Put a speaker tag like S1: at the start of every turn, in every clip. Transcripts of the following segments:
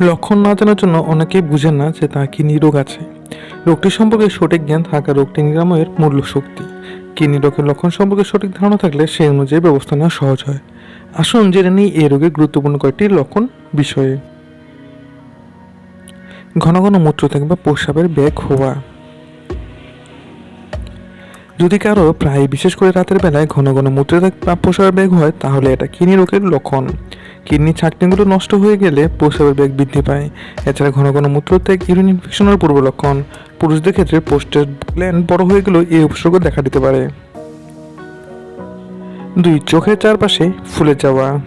S1: লক্ষণ না জানার জন্য অনেকেই বুঝেন না যে তার কিডনি রোগ আছে। রোগটি সম্পর্কে সঠিক জ্ঞান থাকা রোগটি নিরাময়ের মূল্য শক্তি। কিডনি রোগের লক্ষণ সম্পর্কে সঠিক ধারণা থাকলে সেই অনুযায়ী ব্যবস্থা নেওয়া সহজ হয়। আসুন জেনে নিই এই রোগের গুরুত্বপূর্ণ কয়েকটি লক্ষণ বিষয়ে। ঘন ঘন মূত্রত্যাগ বা প্রস্রাবের ব্যাগ হওয়া। যদি কারও প্রায় বিশেষ করে রাতের বেলায় ঘন ঘন মূত্রত্যাগ বা প্রস্রাবের ব্যাগ হয়, তাহলে এটা কিডনি রোগের লক্ষণ। কিডনি ছাকনিগুলো নষ্ট হয়ে গেলে প্রস্রাবের ব্যাগ বৃদ্ধি পায়। এছাড়া ঘন ঘন মূত্রত্যাগ, ইউরিন ইনফেকশনের পূর্ব লক্ষণ। পুরুষদের ক্ষেত্রে পোস্টের গ্ল্যান্ড বড় হয়ে গেলেও এই উপসর্গ দেখা দিতে পারে। দুই, চোখের চারপাশে ফুলে যাওয়া।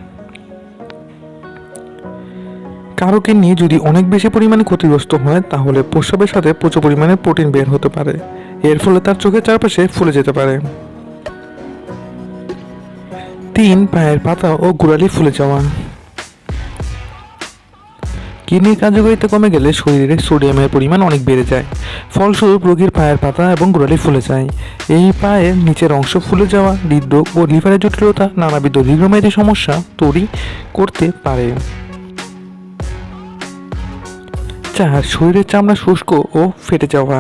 S1: কারও কিডনি যদি অনেক বেশি পরিমাণে ক্ষতিগ্রস্ত হয়, তাহলে প্রস্রাবের সাথে প্রচুর পরিমাণে প্রোটিন বের হতে পারে। এর ফলে তার চোখের চারপাশে ফুলে যেতে পারে। তিন, পায়ের পাতা ও গোড়ালি ফুলে যাওয়া। কিডনির কার্যকারিতা কমে গেলে শরীরে সোডিয়ামের পরিমাণ অনেক বেড়ে যায়। ফলস্বরূপ রোগীর পায়ের পাতা এবং গোড়ালি ফুলে যায়। এই পায়ের নিচের অংশ ফুলে যাওয়া হৃদরোগ ও লিভারের জটিলতা নানাবিধ দীর্ঘমেয়াদী সমস্যা তৈরি করতে পারে। চার শরীরের চামড়া শুষ্ক ও ফেটে যাওয়া।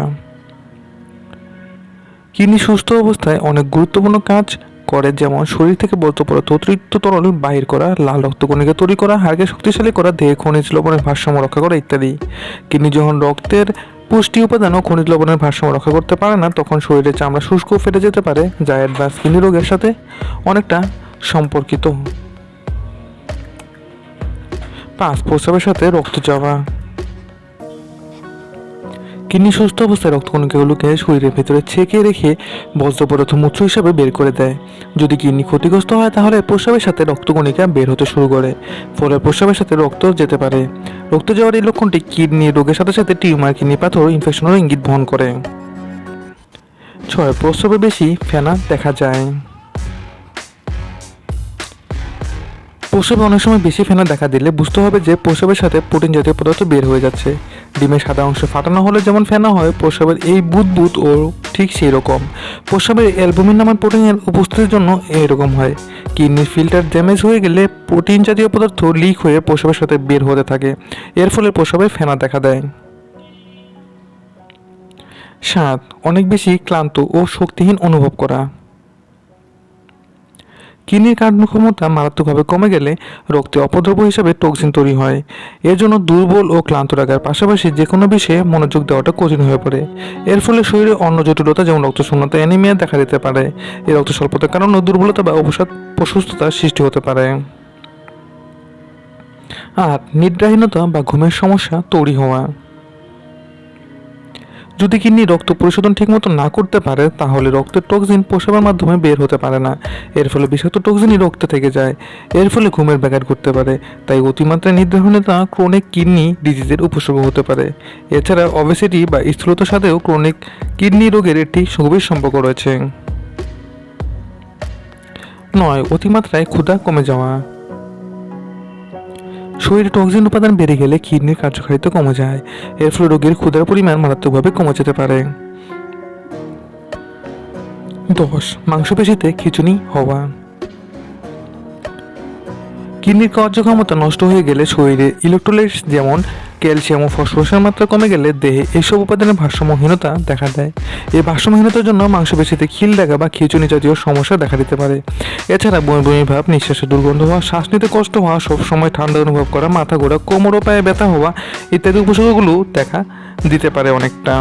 S1: কিডনি সুস্থ অবস্থায় অনেক গুরুত্বপূর্ণ কাজ করে, যেমন শরীর থেকে বলতে পদার্থ অতিরিক্ত তরল বাহির করা, লাল রক্ত রক্তকণিকা তৈরি করা, হাড়কে শক্তিশালী করা, দেহে খনিজ লবণের ভারসাম্য রক্ষা করা ইত্যাদি। কিডনি যখন রক্তের পুষ্টি উপাদান ও খনিজ লবণের ভারসাম্য রক্ষা করতে পারে না, তখন শরীরে চামড়া শুষ্ক ফেটে যেতে পারে যা অ্যাডভান্স কিডনি রোগের সাথে অনেকটা সম্পর্কিত। পাঁচ, প্রস্রাবের সাথে রক্ত যাওয়া কিডনি সুস্থ অবস্থায় রক্তকণিকাগুলোকে শরীরের ভেতরে ছেঁকে রেখে বজ্র পদার্থ মূত্র হিসাবে বের করে দেয়। যদি কিডনি ক্ষতিগ্রস্ত হয়, তাহলে প্রস্রাবের সাথে রক্তকণিকা বের হতে শুরু করে, ফলে প্রস্রাবের সাথে রক্ত যেতে পারে। রক্ত যাওয়ার এই লক্ষণটি কিডনি রোগের সাথে সাথে টিউমার, কিডনি পাথর ইনফেকশনেরও ইঙ্গিত বহন করে। ছয়, প্রস্রাবে বেশি ফেনা দেখা যায়। প্রসবে অনেক সময় বেশি ফেনা দেখা দিলে বুঝতে হবে যে প্রসবের সাথে প্রোটিন জাতীয় পদার্থ বের হয়ে যাচ্ছে। ডিমের সাদা অংশ ফাটানো হলে যেমন ফেনা হয় প্রসবের এই বুদবুদ ও ঠিক সেই রকম। প্রসবের অ্যালবুমিন নামের প্রোটিনের উপস্থিতির জন্য এরকম হয়। কিডনির ফিল্টার ড্যামেজ হয়ে গেলে প্রোটিন জাতীয় পদার্থ লিক হয়ে প্রসবের সাথে বের হতে থাকে। এর ফলে প্রসবে ফেনা দেখা দেয়। সাত, অনেক বেশি ক্লান্ত ও শক্তিহীন অনুভব করা। কিডনির কার্যক্ষমতা মারাত্মকভাবে কমে গেলে রক্তে অপদ্রব্য হিসাবে টক্সিন তৈরি হয়। এর জন্য দুর্বল ও ক্লান্ত রাখার পাশাপাশি যে কোনো বিষয়ে মনোযোগ দেওয়াটা কঠিন হয়ে পড়ে। এর ফলে শরীরে অন্য জটিলতা যেমন রক্তশূন্যতা অ্যানিমিয়া দেখা দিতে পারে। এই রক্ত স্বল্পতার কারণে দুর্বলতা বা অবসাদ প্রসুস্থতার সৃষ্টি হতে পারে। আর নিদ্রাহীনতা বা ঘুমের সমস্যা তৈরি হওয়া। যদি কিডনি রক্ত পরিশোধন ঠিকমতো না করতে পারে, তাহলে রক্তের টক্সিন প্রসাবের মাধ্যমে বের হতে পারে না। এর ফলে বিষাক্ত টক্সিনই রক্তে থেকে যায়। এর ফলে ঘুমের ব্যাঘাত করতে পারে। তাই অতিমাত্রায় নিদ্রাহীনতা ক্রনিক কিডনি ডিজিজের উপসর্গ হতে পারে। এছাড়া অবেসিটি বা স্থূলতার সাথেও ক্রনিক কিডনি রোগের একটি গভীর সম্পর্ক রয়েছে। নয়, অতিমাত্রায় ক্ষুধা কমে যাওয়া। শরীরে টক্সিন উপাদান বেড়ে গেলে কিডনির কার্যকারিতা কমে যায়। এর ফলে রোগীর ক্ষুদার পরিমাণ মারাত্মকভাবে কমে যেতে পারে। দশ, মাংসপেশিতে খিচুনি হওয়া। কিডনির কার্যক্ষমতা নষ্ট হয়ে গেলে শরীরে ইলেকট্রোলাইটস যেমন ক্যালসিয়াম ও ফসফরাসের মাত্রা কমে গেলে দেহে এসব উপাদানের ভারসাম্যহীনতা দেখা দেয়। এই ভারসাম্যহীনতার জন্য মাংসপেশিতে খিল দেখা বা খিচুনি জাতীয় সমস্যা দেখা দিতে পারে। এছাড়া বমি বমি ভাব নিঃশ্বাসে দুর্গন্ধ হওয়া, শ্বাস নিতে কষ্ট হওয়া, সবসময় ঠান্ডা অনুভব করা, মাথা ঘোরা, কোমর ও পায়ে ব্যথা হওয়া ইত্যাদি উপসর্গগুলো দেখা দিতে পারে অনেকটা।